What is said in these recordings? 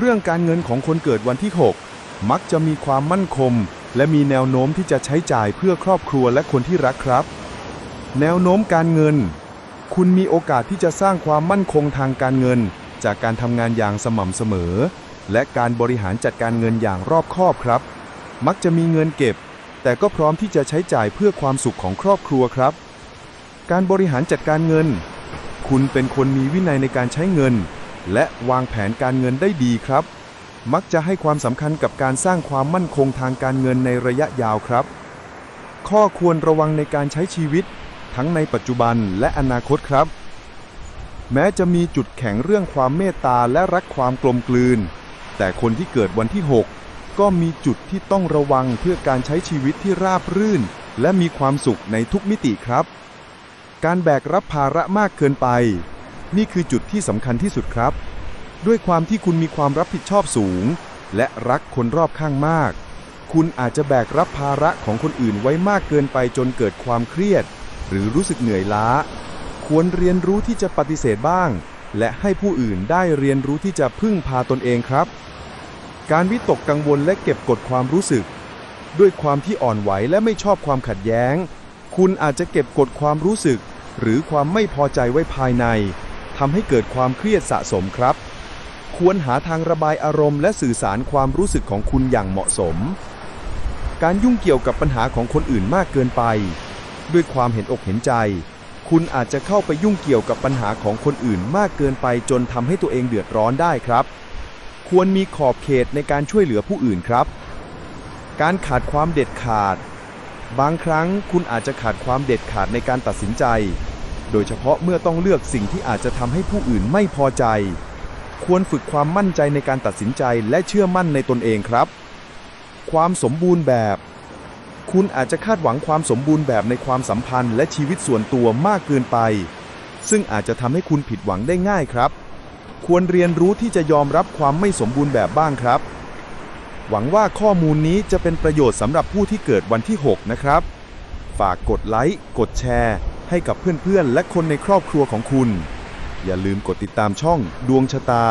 เรื่องการเงินของคนเกิดวันที่ 6 มักจะมีความมั่นคง และมีแนวโน้มที่จะใช้จ่ายเพื่อครอบครัวและคนที่รักครับ แนวโน้มการเงิน คุณมีโอกาสที่จะสร้างความมั่นคงทางการเงิน จากการทำงานอย่างสม่ำเสมอ และการบริหารจัดการเงินอย่างรอบคอบครับ มักจะมีเงินเก็บ แต่ก็พร้อมที่จะใช้จ่ายเพื่อความสุขของครอบครัวครับ การบริหารจัดการเงิน คุณเป็นคนมีวินัยในการใช้เงิน และวางแผนการเงินได้ดีครับ มักจะให้ความสำคัญกับการสร้างความมั่นคงทางการเงินในระยะยาวครับ ข้อควรระวังในการใช้ชีวิต ทั้งในปัจจุบันและอนาคตครับ แม้จะมีจุดแข็งเรื่องความเมตตาและรักความกลมกลืน แต่คนที่เกิดวันที่ 6 ก็มีจุดที่ต้องระวังเพื่อการใช้ชีวิตที่ราบรื่น และมีความสุขในทุกมิติครับ การแบกรับภาระมากเกินไป นี่คือจุดที่สำคัญที่สุดครับ ด้วยความที่คุณมีความรับผิดชอบสูง และรักคนรอบข้างมาก คุณอาจจะแบกรับภาระของคนอื่นไว้มากเกินไปจนเกิดความเครียด หรือรู้สึกเหนื่อยล้า ควรเรียนรู้ที่จะปฏิเสธบ้าง และให้ผู้อื่นได้เรียนรู้ที่จะพึ่งพาตนเองครับ การวิตกกังวลและเก็บกดความรู้สึก ด้วยความที่อ่อนไหวและไม่ชอบความขัดแย้ง คุณอาจจะเก็บกดความรู้สึก หรือความไม่พอใจไว้ภายใน ทำให้เกิดความเครียดสะสมครับ ควรหาทางระบายอารมณ์และสื่อสารความรู้สึกของคุณอย่างเหมาะสม การยุ่งเกี่ยวกับปัญหาของคนอื่นมากเกินไป ด้วยความเห็นอกเห็นใจ คุณอาจจะเข้าไปยุ่งเกี่ยวกับปัญหาของคนอื่นมากเกินไปจนทำให้ตัวเองเดือดร้อนได้ครับ ควรมีขอบเขตในการช่วยเหลือผู้อื่นครับ การขาดความเด็ดขาด บางครั้งคุณอาจจะขาดความเด็ดขาดในการตัดสินใจ โดยเฉพาะเมื่อต้องเลือกสิ่งที่อาจจะทำให้ผู้อื่นไม่พอใจ ควรฝึกความมั่นใจในการตัดสินใจและเชื่อมั่นในตนเองครับ ความสมบูรณ์แบบ คุณอาจจะคาดหวังความสมบูรณ์แบบในความสัมพันธ์และชีวิตส่วนตัวมากเกินไป ซึ่งอาจจะทำให้คุณผิดหวังได้ง่ายครับ ควรเรียนรู้ที่จะยอมรับความไม่สมบูรณ์แบบบ้างครับ หวังว่าข้อมูลนี้จะเป็นประโยชน์สำหรับผู้ที่เกิดวันที่ 6 นะครับ ฝากกดไลค์ กดแชร์ ให้กับเพื่อนๆ และคนในครอบครัวของคุณ อย่าลืมกดติดตามช่องดวงชะตา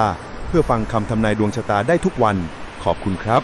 เพื่อฟังคำทำนายดวงชะตาได้ทุกวัน ขอบคุณครับ